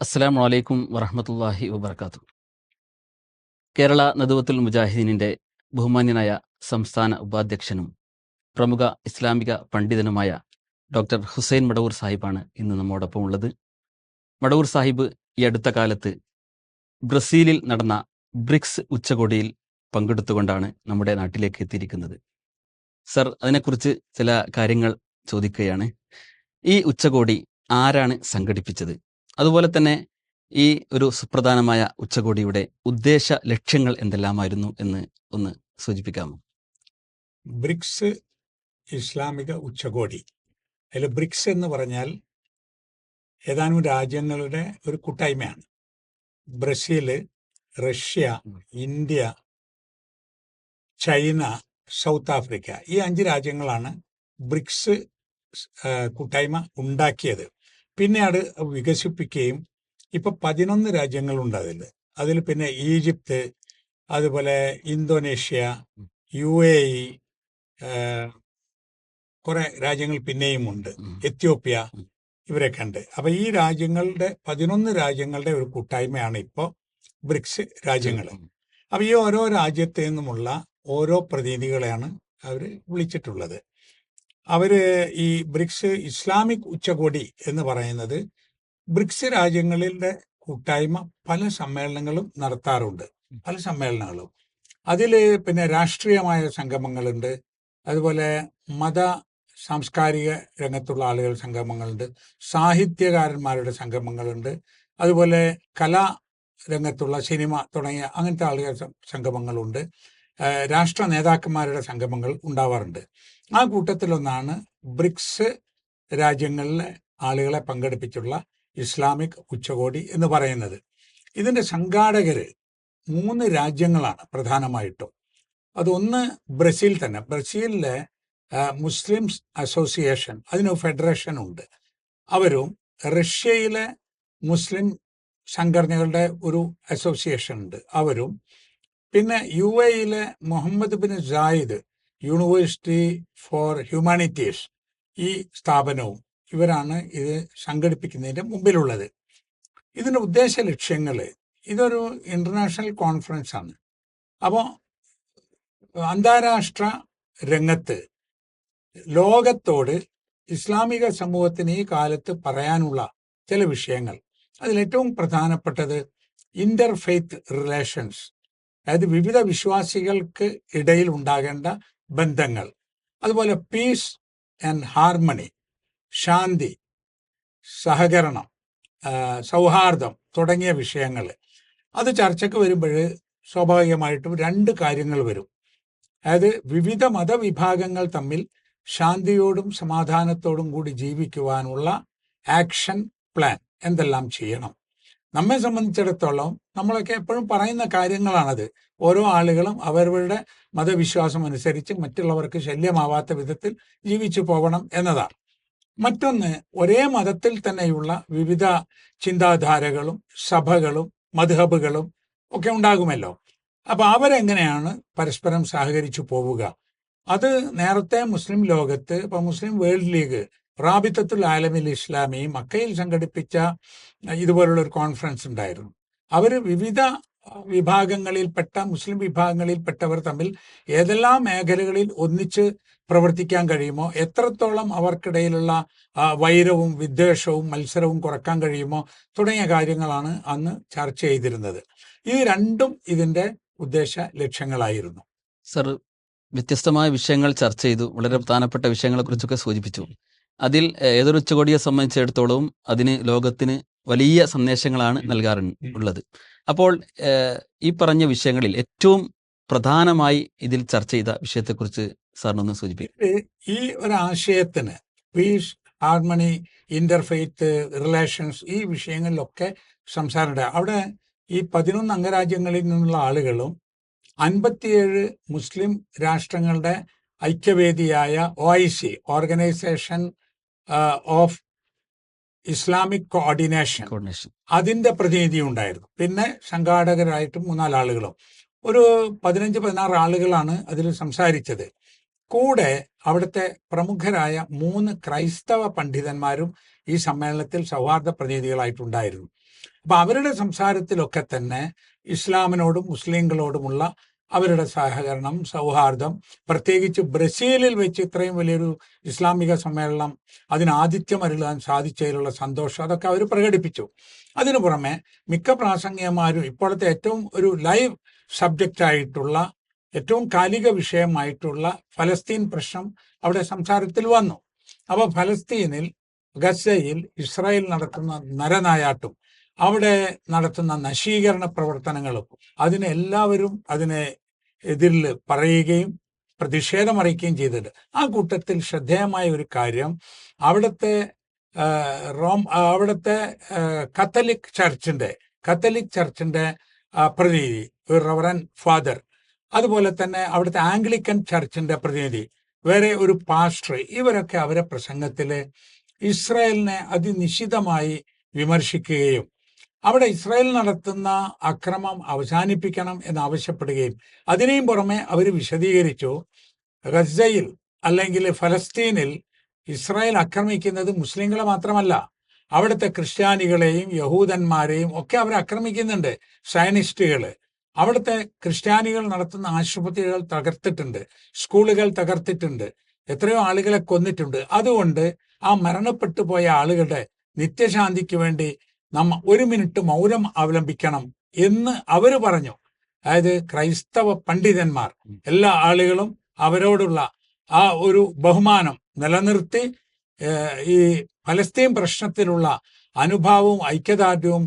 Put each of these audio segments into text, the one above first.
അസ്സാം വലൈക്കും വറഹമത്തല്ലാഹി വബർക്കാത്തു കേരള നദുവത്തുൽ മുജാഹിദീനിന്റെ ബഹുമാന്യനായ സംസ്ഥാന ഉപാധ്യക്ഷനും പ്രമുഖ ഇസ്ലാമിക പണ്ഡിതനുമായ ഡോക്ടർ ഹുസൈൻ മടവൂർ സാഹിബാണ് ഇന്ന് നമ്മോടൊപ്പം ഉള്ളത്. മടവൂർ സാഹിബ് ഈ അടുത്ത കാലത്ത് ബ്രസീലിൽ നടന്ന ബ്രിക്സ് ഉച്ചകോടിയിൽ പങ്കെടുത്തുകൊണ്ടാണ് നമ്മുടെ നാട്ടിലേക്ക് എത്തിയിരിക്കുന്നത്. സർ അതിനെക്കുറിച്ച് ചില കാര്യങ്ങൾ ചോദിക്കുകയാണ്. ഈ ഉച്ചകോടി ആരാണ് സംഘടിപ്പിച്ചത്? അതുപോലെ തന്നെ ഈ ഒരു സുപ്രധാനമായ ഉച്ചകോടിയുടെ ഉദ്ദേശ ലക്ഷ്യങ്ങൾ എന്തെല്ലാമായിരുന്നു എന്ന് ഒന്ന് സൂചിപ്പിക്കാമോ? ബ്രിക്സ് ഇസ്ലാമിക ഉച്ചകോടി. അതിൽ ബ്രിക്സ് എന്ന് പറഞ്ഞാൽ ഏതാനും രാജ്യങ്ങളുടെ ഒരു കൂട്ടായ്മയാണ്. Brazil Russia India China South Africa ഈ അഞ്ച് രാജ്യങ്ങളാണ് ബ്രിക്സ് കൂട്ടായ്മ ഉണ്ടാക്കിയത്. പിന്നെ അത് വികസിപ്പിക്കുകയും ഇപ്പൊ പതിനൊന്ന് രാജ്യങ്ങളുണ്ട് അതിൽ അതിൽ പിന്നെ ഈജിപ്ത് അതുപോലെ ഇന്തോനേഷ്യ യു എ ഇ കുറെ രാജ്യങ്ങൾ പിന്നെയും ഉണ്ട് എത്യോപ്യ. ഇവരൊക്കെ ഉണ്ട് അപ്പൊ ഈ രാജ്യങ്ങളുടെ പതിനൊന്ന് രാജ്യങ്ങളുടെ ഒരു കൂട്ടായ്മയാണ് ഇപ്പോ ബ്രിക്സ് രാജ്യങ്ങൾ അപ്പൊ ഈ ഓരോ രാജ്യത്തു നിന്നുമുള്ള ഓരോ പ്രതിനിധികളെയാണ് അവർ വിളിച്ചിട്ടുള്ളത്. അവർ ഈ ബ്രിക്സ് ഇസ്ലാമിക് ഉച്ചകോടി എന്ന് പറയുന്നത് ബ്രിക്സ് രാജ്യങ്ങളിലെ കൂട്ടായ്മ പല സമ്മേളനങ്ങളും നടത്താറുണ്ട്. പല സമ്മേളനങ്ങളും. അതിൽ പിന്നെ രാഷ്ട്രീയമായ സംഗമങ്ങളുണ്ട്. അതുപോലെ മത സാംസ്കാരിക രംഗത്തുള്ള ആളുകൾ സംഗമങ്ങളുണ്ട്. സാഹിത്യകാരന്മാരുടെ സംഗമങ്ങളുണ്ട്. അതുപോലെ കലാ രംഗത്തുള്ള സിനിമ തുടങ്ങിയ അങ്ങനത്തെ ആളുകൾ സംഗമങ്ങളുണ്ട്. രാഷ്ട്ര നേതാക്കന്മാരുടെ സംഗമങ്ങൾ ഉണ്ടാവാറുണ്ട്. ആ കൂട്ടത്തിലൊന്നാണ് ബ്രിക്സ് രാജ്യങ്ങളിലെ ആളുകളെ പങ്കെടുപ്പിച്ചുള്ള ഇസ്ലാമിക് ഉച്ചകോടി എന്ന് പറയുന്നത്. ഇതിന്റെ സംഘാടകര് മൂന്ന് രാജ്യങ്ങളാണ് പ്രധാനമായിട്ടും. അതൊന്ന് ബ്രസീൽ തന്നെ. ബ്രസീലിലെ മുസ്ലിംസ് അസോസിയേഷൻ അതിന് ഫെഡറേഷൻ ഉണ്ട്. അവരും റഷ്യയിലെ മുസ്ലിം സംഘടനകളുടെ ഒരു അസോസിയേഷൻ ഉണ്ട്. അവരും പിന്നെ യു എയിലെ Mohammed bin Zayed university for humanities ഈ സ്ഥാപനവും ഇവരാണ് ഇത് സംഘടിപ്പിക്കുന്നതിന്റെ മുമ്പിലുള്ളത്. ഇതിന്റെ ഉദ്ദേശ ലക്ഷ്യങ്ങൾ ഇതൊരു ഇന്റർനാഷണൽ കോൺഫറൻസ് ആണ്. അപ്പോൾ അന്താരാഷ്ട്ര രംഗത്ത് ലോകത്തോട് ഇസ്ലാമിക സമൂഹത്തിന് ഈ കാലത്ത് പറയാനുള്ള ചില വിഷയങ്ങൾ. അതിലേറ്റവും പ്രധാനപ്പെട്ടത് ഇന്റർ ഫെയ്ത്ത് റിലേഷൻസ് അതായത് വിവിധ വിശ്വാസികൾക്ക് ഇടയിൽ ഉണ്ടാകേണ്ട ബന്ധങ്ങൾ. അതുപോലെ പീസ് ആൻഡ് ഹാർമണി ശാന്തി സഹകരണം സൗഹാർദ്ദം തുടങ്ങിയ വിഷയങ്ങൾ. അത് ചർച്ചയ്ക്ക് വരുമ്പോൾ സ്വാഭാവികമായിട്ടും രണ്ട് കാര്യങ്ങൾ വരും. അതായത് വിവിധ മതവിഭാഗങ്ങൾ തമ്മിൽ ശാന്തിയോടും സമാധാനത്തോടും കൂടി ജീവിക്കുവാനുള്ള ആക്ഷൻ പ്ലാൻ എന്തെല്ലാം ചെയ്യണം. നമ്മെ സംബന്ധിച്ചിടത്തോളം നമ്മളൊക്കെ എപ്പോഴും പറയുന്ന കാര്യങ്ങളാണത്. ഓരോ ആളുകളും അവരവരുടെ മതവിശ്വാസം അനുസരിച്ച് മറ്റുള്ളവർക്ക് ശല്യമാവാത്ത വിധത്തിൽ ജീവിച്ചു പോകണം എന്നതാണ്. മറ്റൊന്ന് ഒരേ മതത്തിൽ തന്നെയുള്ള വിവിധ ചിന്താധാരകളും സഭകളും മധുഹബുകളും ഒക്കെ ഉണ്ടാകുമല്ലോ. അപ്പൊ അവരെങ്ങനെയാണ് പരസ്പരം സഹകരിച്ചു പോവുക? അത് നേരത്തെ മുസ്ലിം ലോകത്ത് ഇപ്പൊ മുസ്ലിം വേൾഡ് ലീഗ് റാബിത്തത്തുൽ ആലമിൽ ഇസ്ലാമി മക്കയിൽ സംഘടിപ്പിച്ച ഇതുപോലുള്ള ഒരു കോൺഫറൻസ് ഉണ്ടായിരുന്നു. അവർ വിവിധ വിഭാഗങ്ങളിൽപ്പെട്ട മുസ്ലിം വിഭാഗങ്ങളിൽപ്പെട്ടവർ തമ്മിൽ ഏതെല്ലാം മേഖലകളിൽ ഒന്നിച്ച് പ്രവർത്തിക്കാൻ കഴിയുമോ എത്രത്തോളം അവർക്കിടയിലുള്ള വൈരവും വിദ്വേഷവും മത്സരവും കുറയ്ക്കാൻ കഴിയുമോ തുടങ്ങിയ കാര്യങ്ങളാണ് അന്ന് ചർച്ച ചെയ്തിരുന്നത്. ഈ രണ്ടും ഇതിന്റെ ഉദ്ദേശ ലക്ഷ്യങ്ങളായിരുന്നു. സർ വ്യത്യസ്തമായ വിഷയങ്ങൾ ചർച്ച ചെയ്തു. വളരെ പ്രധാനപ്പെട്ട വിഷയങ്ങളെക്കുറിച്ചൊക്കെ സൂചിപ്പിച്ചു. അതിൽ ഏതൊരു ഉച്ചകോടിയെ സംബന്ധിച്ചിടത്തോളവും അതിന് ലോകത്തിന് വലിയ സന്ദേശങ്ങളാണ് നൽകാറ് ഉള്ളത്. അപ്പോൾ ഈ പറഞ്ഞ വിഷയങ്ങളിൽ ഏറ്റവും പ്രധാനമായി ഇതിൽ ചർച്ച ചെയ്ത വിഷയത്തെക്കുറിച്ച് സാറിനൊന്ന് സൂചിപ്പിക്കും. ഈ ഒരു ആശയത്തിന് പീസ് ഹാർമണി ഇന്റർഫെയ്ത്ത് റിലേഷൻസ് ഈ വിഷയങ്ങളിലൊക്കെ സംസാരമുണ്ട്. അവിടെ ഈ പതിനൊന്ന് അംഗരാജ്യങ്ങളിൽ നിന്നുള്ള ആളുകളും അൻപത്തിയേഴ് മുസ്ലിം രാഷ്ട്രങ്ങളുടെ ഐക്യവേദിയായ O I C organisation of Islamic coordination അതിന്റെ പ്രതിനിധി ഉണ്ടായിരുന്നു. പിന്നെ സംഘാടകരായിട്ട് മൂന്നാൽ ആളുകളും. ഒരു പതിനഞ്ച് പതിനാറ് ആളുകളാണ് അതിൽ സംസാരിച്ചത്. കൂടെ അവിടുത്തെ പ്രമുഖരായ മൂന്ന് ക്രൈസ്തവ പണ്ഡിതന്മാരും ഈ സമ്മേളനത്തിൽ സൗഹാർദ്ദ പ്രതിനിധികളായിട്ടുണ്ടായിരുന്നു. അപ്പൊ അവരുടെ സംസാരത്തിലൊക്കെ തന്നെ ഇസ്ലാമിനോടും മുസ്ലിങ്ങളോടുമുള്ള അവരുടെ സഹകരണം സൗഹാർദ്ദം. പ്രത്യേകിച്ച് ബ്രസീലിൽ വെച്ച് ഇത്രയും വലിയൊരു ഇസ്ലാമിക സമ്മേളനം അതിന് ആതിഥ്യം അരുളാൻ സാധിച്ചതിലുള്ള സന്തോഷം അതൊക്കെ അവർ പ്രകടിപ്പിച്ചു. അതിനു പുറമെ മിക്ക പ്രാസംഗികമാരും ഇപ്പോഴത്തെ ഏറ്റവും ഒരു ലൈവ് സബ്ജക്റ്റ് ആയിട്ടുള്ള ഏറ്റവും കാലിക വിഷയമായിട്ടുള്ള ഫലസ്തീൻ പ്രശ്നം അവിടെ സംസാരത്തിൽ വന്നു. അപ്പോൾ ഫലസ്തീനിൽ ഗസയിൽ ഇസ്രായേൽ നടത്തുന്ന നരനായാട്ടും അവിടെ നടത്തുന്ന നശീകരണ പ്രവർത്തനങ്ങളും അതിന് എല്ലാവരും അതിനെ എതിരിൽ പറയുകയും പ്രതിഷേധമറിയിക്കുകയും ചെയ്തിട്ടുണ്ട്. ആ കൂട്ടത്തിൽ ശ്രദ്ധേയമായ ഒരു കാര്യം അവിടുത്തെ റോം അവിടുത്തെ കത്തലിക് ചർച്ചിന്റെ കത്തലിക് ചർച്ചിന്റെ പ്രതിനിധി ഒരു റവറൻ ഫാദർ അതുപോലെ തന്നെ അവിടുത്തെ ആംഗ്ലിക്കൻ ചർച്ചിന്റെ പ്രതിനിധി വേറെ ഒരു പാസ്റ്റർ ഇവരൊക്കെ അവരെ പ്രസംഗത്തിൽ ഇസ്രായേലിനെ അതിനിശിതമായി വിമർശിക്കുകയും അവിടെ ഇസ്രായേൽ നടത്തുന്ന അക്രമം അവസാനിപ്പിക്കണം എന്ന് ആവശ്യപ്പെടുകയും അതിനെയും പുറമെ അവർ വിശദീകരിച്ചു ഗസയിൽ അല്ലെങ്കിൽ ഫലസ്തീനിൽ ഇസ്രായേൽ ആക്രമിക്കുന്നത് മുസ്ലിങ്ങളെ മാത്രമല്ല അവിടുത്തെ ക്രിസ്ത്യാനികളെയും യഹൂദന്മാരെയും ഒക്കെ അവർ ആക്രമിക്കുന്നുണ്ട് സയനിസ്റ്റുകൾ അവിടുത്തെ ക്രിസ്ത്യാനികൾ നടത്തുന്ന ആശുപത്രികൾ തകർത്തിട്ടുണ്ട് സ്കൂളുകൾ തകർത്തിട്ടുണ്ട് എത്രയോ ആളുകളെ കൊന്നിട്ടുണ്ട്. അതുകൊണ്ട് ആ മരണപ്പെട്ടു പോയ ആളുകളുടെ നിത്യശാന്തിക്ക് വേണ്ടി നമ്മ ഒരു മിനിറ്റ് മൗനം അവലംബിക്കണം എന്ന് അവർ പറഞ്ഞു. അതായത് ക്രൈസ്തവ പണ്ഡിതന്മാർ എല്ലാ ആളുകളും അവരോടുള്ള ആ ഒരു ബഹുമാനം നിലനിർത്തി ഈ ഫലസ്തീൻ പ്രശ്നത്തിലുള്ള അനുഭാവവും ഐക്യദാർഢ്യവും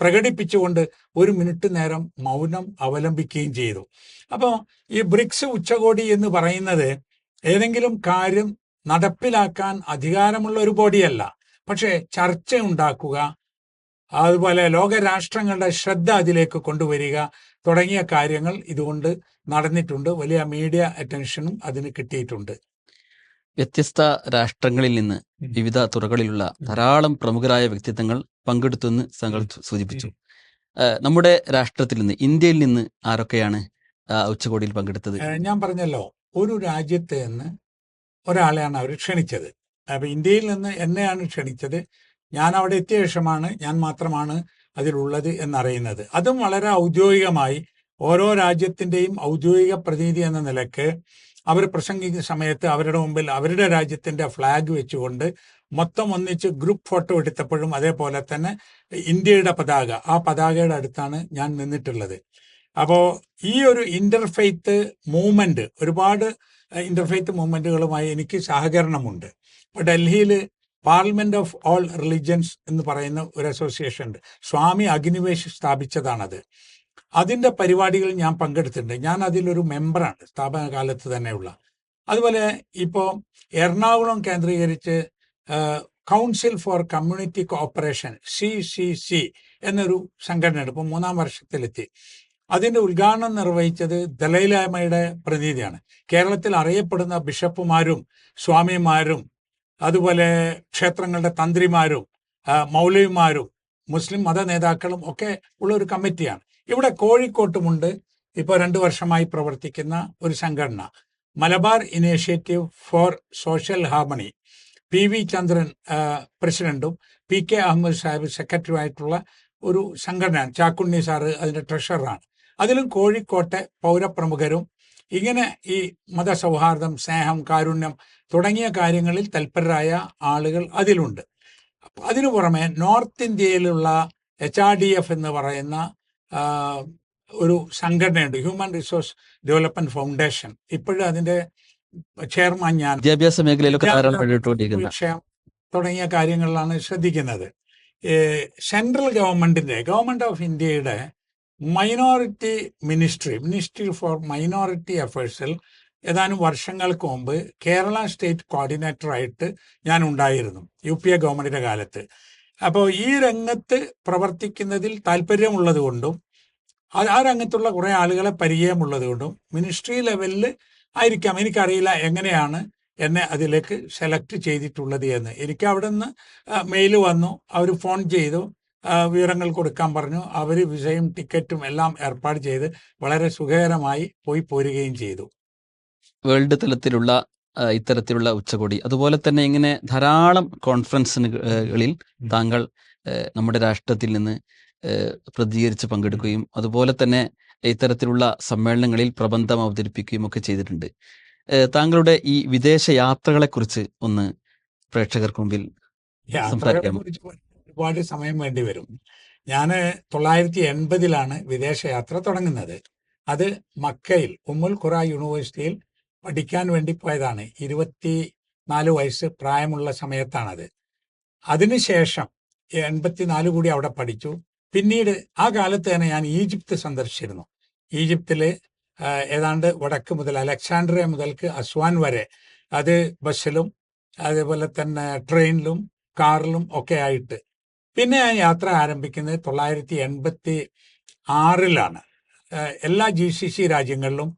പ്രകടിപ്പിച്ചുകൊണ്ട് ഒരു മിനിറ്റ് നേരം മൗനം അവലംബിക്കുകയും ചെയ്തു. അപ്പോൾ ഈ ബ്രിക്സ് ഉച്ചകോടി എന്ന് പറയുന്നത് ഏതെങ്കിലും കാര്യം നടപ്പിലാക്കാൻ അധികാരമുള്ള ഒരു ബോഡിയല്ല. പക്ഷേ ചർച്ച ഉണ്ടാക്കുക അതുപോലെ ലോകരാഷ്ട്രങ്ങളുടെ ശ്രദ്ധ അതിലേക്ക് കൊണ്ടുവരിക തുടങ്ങിയ കാര്യങ്ങൾ ഇതുകൊണ്ട് നടന്നിട്ടുണ്ട്. വലിയ മീഡിയ അറ്റൻഷനും അതിന് കിട്ടിയിട്ടുണ്ട്. വ്യത്യസ്ത രാഷ്ട്രങ്ങളിൽ നിന്ന് വിവിധ തുറകളിലുള്ള ധാരാളം പ്രമുഖരായ വ്യക്തിത്വങ്ങൾ പങ്കെടുത്തുവെന്ന് താങ്കൾ സൂചിപ്പിച്ചു. നമ്മുടെ രാഷ്ട്രത്തിൽ നിന്ന് ഇന്ത്യയിൽ നിന്ന് ആരൊക്കെയാണ് ഉച്ചകോടിയിൽ പങ്കെടുത്തത്? ഞാൻ പറഞ്ഞല്ലോ ഒരു രാജ്യത്ത് നിന്ന് ഒരാളെയാണ് അവർ ക്ഷണിച്ചത്. അപ്പൊ ഇന്ത്യയിൽ നിന്ന് എന്നെയാണ് ക്ഷണിച്ചത്. ഞാൻ അവിടെ എത്തിയ ശേഷമാണ് ഞാൻ മാത്രമാണ് അതിലുള്ളത് എന്നറിയുന്നത്. അതും വളരെ ഔദ്യോഗികമായി ഓരോ രാജ്യത്തിന്റെയും ഔദ്യോഗിക പ്രതിനിധി എന്ന നിലയ്ക്ക് അവർ പ്രസംഗിക്കുന്ന സമയത്ത് അവരുടെ മുമ്പിൽ അവരുടെ രാജ്യത്തിന്റെ ഫ്ലാഗ് വെച്ചുകൊണ്ട് മൊത്തം ഒന്നിച്ച് ഗ്രൂപ്പ് ഫോട്ടോ എടുത്തപ്പോഴും അതേപോലെ തന്നെ ഇന്ത്യയുടെ പതാക ആ പതാകയുടെ അടുത്താണ് ഞാൻ നിന്നിട്ടുള്ളത്. അപ്പോൾ ഈ ഒരു ഇന്റർഫെയ്ത്ത് മൂവ്മെന്റ് ഒരുപാട് ഇന്റർഫെയ്ത്ത് മൂവ്മെന്റുകളുമായി എനിക്ക് സഹകരണമുണ്ട്. ഇപ്പൊ ഡൽഹിയിൽ പാർലമെന്റ് ഓഫ് ഓൾ റിലിജൻസ് എന്ന് പറയുന്ന ഒരു അസോസിയേഷൻ ഉണ്ട്. സ്വാമി അഗ്നിവേശ് സ്ഥാപിച്ചതാണത്. അതിന്റെ പരിപാടികൾ ഞാൻ പങ്കെടുത്തിട്ടുണ്ട്. ഞാൻ അതിലൊരു മെമ്പറാണ് സ്ഥാപന കാലത്ത് തന്നെയുള്ള. അതുപോലെ ഇപ്പോൾ എറണാകുളം കേന്ദ്രീകരിച്ച് council for community cooperation C C C എന്നൊരു സംഘടനയുണ്ട് ഇപ്പോൾ മൂന്നാം വർഷത്തിലെത്തി. അതിന്റെ ഉദ്ഘാടനം നിർവഹിച്ചത് ദലൈലാമയുടെ പ്രതിനിധിയാണ്. കേരളത്തിൽ അറിയപ്പെടുന്ന ബിഷപ്പുമാരും സ്വാമിമാരും അതുപോലെ ക്ഷേത്രങ്ങളുടെ തന്ത്രിമാരും മൗലവിമാരും മുസ്ലിം മത നേതാക്കളും ഒക്കെ ഉള്ള ഒരു കമ്മിറ്റിയാണ്. ഇവിടെ കോഴിക്കോട്ടുമുണ്ട്. ഇപ്പൊ രണ്ടു വർഷമായി പ്രവർത്തിക്കുന്ന ഒരു സംഘടന. Malabar initiative for social harmony. P V Chandran പ്രസിഡന്റും പി കെ അഹമ്മദ് സാഹിബ് സെക്രട്ടറിയുമായിട്ടുള്ള ഒരു സംഘടനയാണ്. ചാക്കുണ്ണി സാറ് അതിന്റെ ട്രഷററാണ്. അതിലും കോഴിക്കോട്ടെ പൗരപ്രമുഖരും ഇങ്ങനെ ഈ മതസൗഹാർദ്ദം സ്നേഹം കാരുണ്യം തുടങ്ങിയ കാര്യങ്ങളിൽ തൽപരരായ ആളുകൾ അതിലുണ്ട്. അതിനു പുറമെ നോർത്ത് ഇന്ത്യയിലുള്ള എച്ച് ആർ ഡി എഫ് എന്ന് പറയുന്ന ഒരു സംഘടനയുണ്ട്. Human resource development foundation. ഇപ്പോഴും അതിന്റെ ചെയർമാൻ ഞാൻ വിദ്യാഭ്യാസ മേഖലയിലൊക്കെ തുടങ്ങിയ കാര്യങ്ങളിലാണ് ശ്രദ്ധിക്കുന്നത്. സെൻട്രൽ ഗവൺമെന്റിന്റെ ഗവൺമെന്റ് ഓഫ് ഇന്ത്യയുടെ minority ministry ministry for minority അഫയേഴ്സിൽ ഏതാനും വർഷങ്ങൾക്ക് മുമ്പ് കേരള സ്റ്റേറ്റ് കോർഡിനേറ്ററായിട്ട് ഞാൻ ഉണ്ടായിരുന്നു യു പി എ ഗവൺമെന്റിന്റെ കാലത്ത്. അപ്പോൾ ഈ രംഗത്ത് പ്രവർത്തിക്കുന്നതിൽ താല്പര്യമുള്ളത് കൊണ്ടും ആ- രംഗത്തുള്ള കുറെ ആളുകളെ പരിചയമുള്ളത് കൊണ്ടും മിനിസ്ട്രി ലെവലിൽ ആയിരിക്കാം. എനിക്കറിയില്ല എങ്ങനെയാണ് എന്നെ അതിലേക്ക് സെലക്ട് ചെയ്തിട്ടുള്ളത് എന്ന്. എനിക്ക് അവിടെ നിന്ന് മെയിൽ വന്നു അവർ ഫോൺ ചെയ്തു. വിവരങ്ങൾ കൊടുക്കാൻ പറഞ്ഞു. അവർ വിസയും ടിക്കറ്റും എല്ലാം ഏർപ്പാട് ചെയ്ത് വളരെ സുഖകരമായി പോയി പോരുകയും ചെയ്തു. വേൾഡ് തലത്തിലുള്ള ഇത്തരത്തിലുള്ള ഉച്ചകോടി. അതുപോലെ തന്നെ ഇങ്ങനെ ധാരാളം കോൺഫറൻസുകളിൽ താങ്കൾ നമ്മുടെ രാഷ്ട്രത്തിൽ നിന്ന് പ്രതികരിച്ച് പങ്കെടുക്കുകയും അതുപോലെ തന്നെ ഇത്തരത്തിലുള്ള സമ്മേളനങ്ങളിൽ പ്രബന്ധം അവതരിപ്പിക്കുകയും ഒക്കെ ചെയ്തിട്ടുണ്ട്. താങ്കളുടെ ഈ വിദേശ യാത്രകളെ കുറിച്ച് ഒന്ന് പ്രേക്ഷകർക്ക് മുമ്പിൽ സംസാരിക്കാമോ? ഒരുപാട് സമയം വേണ്ടി വരും. ഞാൻ തൊള്ളായിരത്തി എൺപതിലാണ് വിദേശയാത്ര തുടങ്ങുന്നത്. അത് മക്കയിൽ ഉമ്മുൽ ഖുറ യൂണിവേഴ്സിറ്റിയിൽ പഠിക്കാൻ വേണ്ടി പോയതാണ്. ഇരുപത്തി നാല് വയസ്സ് പ്രായമുള്ള സമയത്താണത്. അതിനുശേഷം എൺപത്തിനാല് കൂടി അവിടെ പഠിച്ചു. പിന്നീട് ആ കാലത്ത് തന്നെ ഞാൻ ഈജിപ്ത് സന്ദർശിച്ചിരുന്നു. ഈജിപ്തിൽ ഏതാണ്ട് വടക്ക് മുതൽ അലക്സാണ്ട്രിയ മുതൽക്ക് അസ്വാൻ വരെ. അത് ബസ്സിലും അതേപോലെ തന്നെ ട്രെയിനിലും കാറിലും ഒക്കെ ആയിട്ട് പിന്നെ ഞാൻ യാത്ര ആരംഭിക്കുന്നത് തൊള്ളായിരത്തി എൺപത്തി ആറിലാണ് എല്ലാ ജി സി സി രാജ്യങ്ങളിലും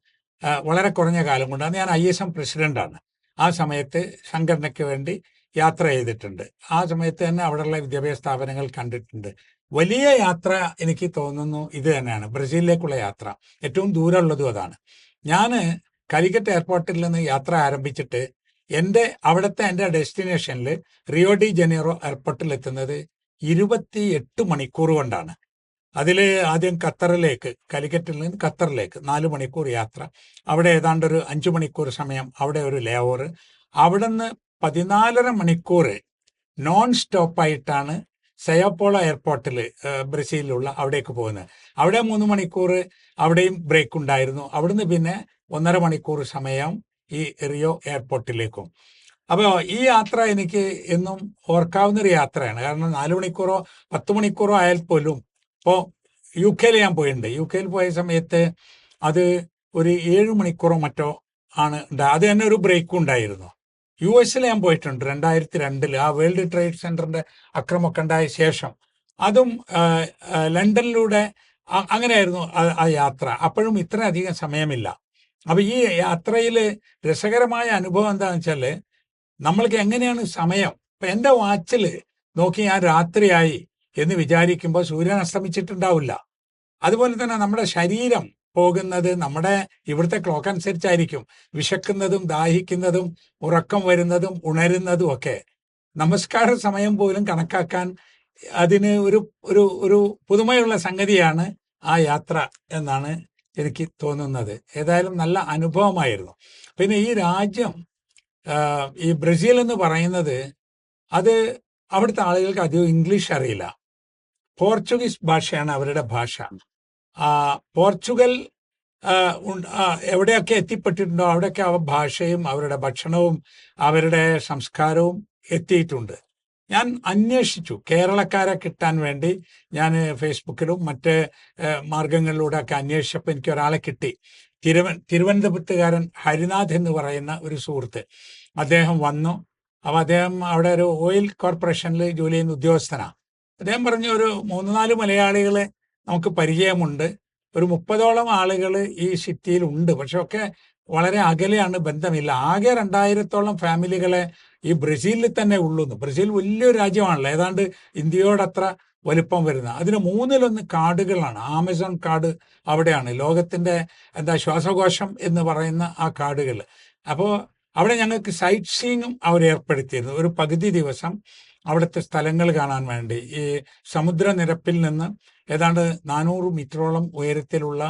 വളരെ കുറഞ്ഞ കാലം കൊണ്ടാണ് ഞാൻ ഐ എസ് എം പ്രസിഡന്റാണ്. ആ സമയത്ത് സംഘടനയ്ക്ക് വേണ്ടി യാത്ര ചെയ്തിട്ടുണ്ട്. ആ സമയത്ത് തന്നെ അവിടെയുള്ള വിദ്യാഭ്യാസ സ്ഥാപനങ്ങൾ കണ്ടിട്ടുണ്ട്. വലിയ യാത്ര എനിക്ക് തോന്നുന്നു ഇത് തന്നെയാണ്. ബ്രസീലിലേക്കുള്ള യാത്ര. ഏറ്റവും ദൂരമുള്ളതും അതാണ്. ഞാൻ കാലിക്കറ്റ് എയർപോർട്ടിൽ നിന്ന് യാത്ര ആരംഭിച്ചിട്ട് എന്റെ അവിടുത്തെ എന്റെ ഡെസ്റ്റിനേഷനിൽ റിയോ ഡി ജനീറോ എയർപോർട്ടിൽ എത്തുന്നത് ഇരുപത്തി എട്ട് മണിക്കൂർ കൊണ്ടാണ്. അതിൽ ആദ്യം ഖത്തറിലേക്ക് കാലിക്കറ്റിൽ നിന്ന് ഖത്തറിലേക്ക് നാല് മണിക്കൂർ യാത്ര. അവിടെ ഏതാണ്ട് ഒരു അഞ്ചു മണിക്കൂർ സമയം അവിടെ ഒരു ലേ ഓവർ അവിടെ നിന്ന് പതിനാലര മണിക്കൂർ നോൺ സ്റ്റോപ്പായിട്ടാണ് സയോപ്പോളോ എയർപോർട്ടിൽ ബ്രസീലിലുള്ള അവിടേക്ക് പോകുന്നത്. അവിടെ മൂന്ന് മണിക്കൂർ അവിടെയും ബ്രേക്ക് ഉണ്ടായിരുന്നു അവിടുന്ന് പിന്നെ ഒന്നര മണിക്കൂർ സമയം ഈ റിയോ എയർപോർട്ടിലേക്കും. അപ്പോൾ ഈ യാത്ര എനിക്ക് എന്നും ഓർക്കാവുന്ന ഒരു യാത്രയാണ്. കാരണം നാല് മണിക്കൂറോ പത്ത് മണിക്കൂറോ ആയാൽ പോലും ഇപ്പോൾ യു കെയിൽ ഞാൻ പോയിട്ടുണ്ട്. യു കെയിൽ പോയ സമയത്ത് അത് ഒരു ഏഴ് മണിക്കൂറോ മറ്റോ ആണ് അത് തന്നെ ഒരു ബ്രേക്കും ഉണ്ടായിരുന്നു. യു എസിൽ ഞാൻ പോയിട്ടുണ്ട് രണ്ടായിരത്തി രണ്ടിൽ ആ വേൾഡ് ട്രേഡ് സെന്ററിന്റെ അക്രമമൊക്കെ ഉണ്ടായ ശേഷം. അതും ലണ്ടനിലൂടെ അങ്ങനെയായിരുന്നു ആ- യാത്ര. അപ്പോഴും ഇത്രയധികം സമയമില്ല. അപ്പൊ ഈ യാത്രയിൽ രസകരമായ അനുഭവം എന്താണെന്ന് വെച്ചാൽ നമ്മൾക്ക് എങ്ങനെയാണ് സമയം? ഇപ്പൊ എന്റെ വാച്ചിൽ നോക്കി ഞാൻ രാത്രിയായി എന്ന് വിചാരിക്കുമ്പോൾ സൂര്യൻ അസ്തമിച്ചിട്ടുണ്ടാവില്ല. അതുപോലെ തന്നെ നമ്മുടെ ശരീരം പോകുന്നത് നമ്മുടെ ഇവിടുത്തെ ക്ലോക്ക് അനുസരിച്ചായിരിക്കും. വിശക്കുന്നതും ദാഹിക്കുന്നതും ഉറക്കം വരുന്നതും ഉണരുന്നതും ഒക്കെ. നമസ്കാര സമയം പോലും കണക്കാക്കാൻ അതിന് ഒരു ഒരു ഒരു പുതുമയുള്ള സംഗതിയാണ് ആ യാത്ര എന്നാണ് എനിക്ക് തോന്നുന്നത്. ഏതായാലും നല്ല അനുഭവമായിരുന്നു. പിന്നെ ഈ രാജ്യം ഈ ബ്രസീൽ എന്ന് പറയുന്നത് അത് അവിടുത്തെ ആളുകൾക്ക് അധികം ഇംഗ്ലീഷ് അറിയില്ല. പോർച്ചുഗീസ് ഭാഷയാണ് അവരുടെ ഭാഷ. പോർച്ചുഗൽ എവിടെയൊക്കെ എത്തിപ്പെട്ടിട്ടുണ്ടോ അവിടെയൊക്കെ അവ ഭാഷയും അവരുടെ ഭക്ഷണവും അവരുടെ സംസ്കാരവും എത്തിയിട്ടുണ്ട്. ഞാൻ അന്വേഷിച്ചു. കേരളക്കാരെ കിട്ടാൻ വേണ്ടി ഞാൻ ഫേസ്ബുക്കിലും മറ്റ് മാർഗങ്ങളിലൂടെ ഒക്കെ അന്വേഷിച്ചപ്പോൾ എനിക്ക് ഒരാളെ കിട്ടി. തിരുവ തിരുവനന്തപുരത്തുകാരൻ ഹരിനാഥ് എന്ന് പറയുന്ന ഒരു സുഹൃത്ത്. അദ്ദേഹം വന്നു. അപ്പോൾ അദ്ദേഹം അവിടെ ഒരു ഓയിൽ കോർപ്പറേഷനിൽ ജോലി ചെയ്യുന്ന ഉദ്യോഗസ്ഥനാണ് അദ്ദേഹം പറഞ്ഞു ഒരു മൂന്ന് നാല് മലയാളികളെ നമുക്ക് പരിചയമുണ്ട്. ഒരു മുപ്പതോളം ആളുകൾ ഈ സിറ്റിയിൽ ഉണ്ട്. പക്ഷെ ഒക്കെ വളരെ അകലെയാണ് ബന്ധമില്ല. ആകെ രണ്ടായിരത്തോളം ഫാമിലികളെ ഈ ബ്രസീലിൽ തന്നെ ഉള്ളൂന്ന്. ബ്രസീൽ വലിയൊരു രാജ്യമാണല്ലോ. ഏതാണ്ട് ഇന്ത്യയോടത്ര വലിപ്പം വരുന്ന അതിന് മൂന്നിലൊന്ന് കാടുകളാണ് ആമസോൺ കാട് അവിടെയാണ്. ലോകത്തിന്റെ എന്താ ശ്വാസകോശം എന്ന് പറയുന്ന ആ കാടുകൾ അപ്പോൾ അവിടെ ഞങ്ങൾക്ക് സൈറ്റ് സീയിങ്ങും അവർ ഏർപ്പെടുത്തിയിരുന്നു. ഒരു പകുതി ദിവസം അവിടുത്തെ സ്ഥലങ്ങൾ കാണാൻ വേണ്ടി. ഈ സമുദ്രനിരപ്പിൽ നിന്ന് ഏതാണ്ട് നാനൂറ് മീറ്ററോളം ഉയരത്തിലുള്ള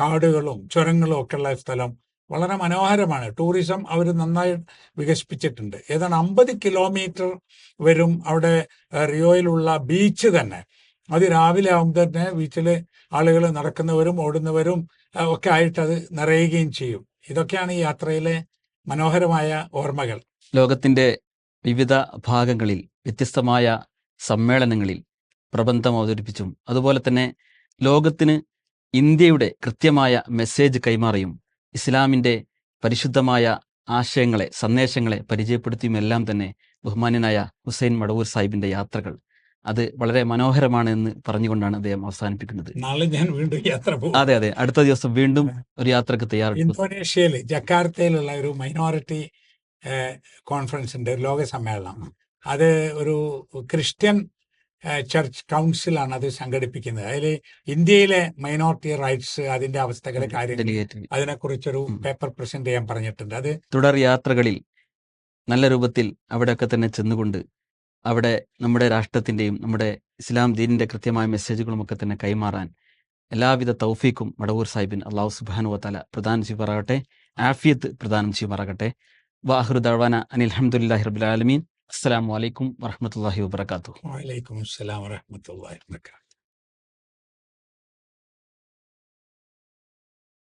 കാടുകളും ചുരങ്ങളും ഒക്കെ ഉള്ള സ്ഥലം വളരെ മനോഹരമാണ്. ടൂറിസം അവർ നന്നായി വികസിപ്പിച്ചിട്ടുണ്ട്. ഏതാണ് അമ്പത് കിലോമീറ്റർ വരും അവിടെ റിയോയിലുള്ള ബീച്ച് തന്നെ. അത് രാവിലെ ആകുമ്പോൾ തന്നെ ബീച്ചിൽ ആളുകൾ നടക്കുന്നവരും ഓടുന്നവരും ഒക്കെ ആയിട്ട് അത് നിറയുകയും ചെയ്യും. ഇതൊക്കെയാണ് ഈ യാത്രയിലെ മനോഹരമായ ഓർമ്മകൾ. ലോകത്തിന്റെ വിവിധ ഭാഗങ്ങളിൽ വ്യത്യസ്തമായ സമ്മേളനങ്ങളിൽ പ്രബന്ധം അവതരിപ്പിച്ചും അതുപോലെ തന്നെ ലോകത്തിന് ഇന്ത്യയുടെ കൃത്യമായ മെസ്സേജ് കൈമാറിയും ഇസ്ലാമിന്റെ പരിശുദ്ധമായ ആശയങ്ങളെ സന്ദേശങ്ങളെ പരിചയപ്പെടുത്തിയുമെല്ലാം തന്നെ ബഹുമാന്യനായ ഹുസൈൻ മടവൂർ സാഹിബിന്റെ യാത്രകൾ. അത് വളരെ മനോഹരമാണ് എന്ന് പറഞ്ഞുകൊണ്ടാണ് അദ്ദേഹം അവസാനിപ്പിക്കുന്നത്. നാളെ ഞാൻ വീണ്ടും യാത്ര പോകും. അതെ അതെ. അടുത്ത ദിവസം വീണ്ടും ഒരു യാത്രയ്ക്ക് തയ്യാറെടുക്കും ഇന്തോനേഷ്യയിൽ ജക്കാർത്തയിലുള്ള ഒരു മൈനോറിറ്റി കോൺഫറൻസ് ഉണ്ട് ലോക സമ്മേളനം. അത് ഒരു ക്രിസ്ത്യൻ ചർച്ച് കൗൺസിലാണ് അത് സംഘടിപ്പിക്കുന്നത്. അതിൽ ഇന്ത്യയിലെ മൈനോറിറ്റി റൈറ്റ്സ് അതിന്റെ അവസ്ഥകളെ കാര്യങ്ങൾ ഡെലിഗേറ്റ് അതിനെക്കുറിച്ചൊരു പേപ്പർ പ്രസന്റ് ചെയ്യാൻ പറഞ്ഞിട്ടുണ്ട്. അത് തുടർ യാത്രകളിൽ നല്ല രൂപത്തിൽ അവിടെയൊക്കെ തന്നെ ചെന്നുകൊണ്ട് അവിടെ നമ്മുടെ രാഷ്ട്രത്തിന്റെയും നമ്മുടെ ഇസ്ലാം ദീനിന്റെ കൃത്യമായ മെസ്സേജുകളും ഒക്കെ തന്നെ കൈമാറാൻ എല്ലാവിധ തൗഫീഖും മടവൂർ സാഹിബിൻ അള്ളാഹു സുബാനു വത്താല പ്രദാനം ചെയ്യുമാറാകട്ടെ. ആഫിയത്ത് പ്രദാനം ചെയ്യുമാറാകട്ടെ. വാഹുർ ദഴവാന അനിൽ അഹമ്മദുല്ലാഹി റബുലാലമീൻ അസ്സാം വലൈക്കും വാഹമത്തല്ലാഹി വാത്തു വലൈക്കും അസ്സാം വാഹമത്തല്ലാഹി വബറകാതുഹു.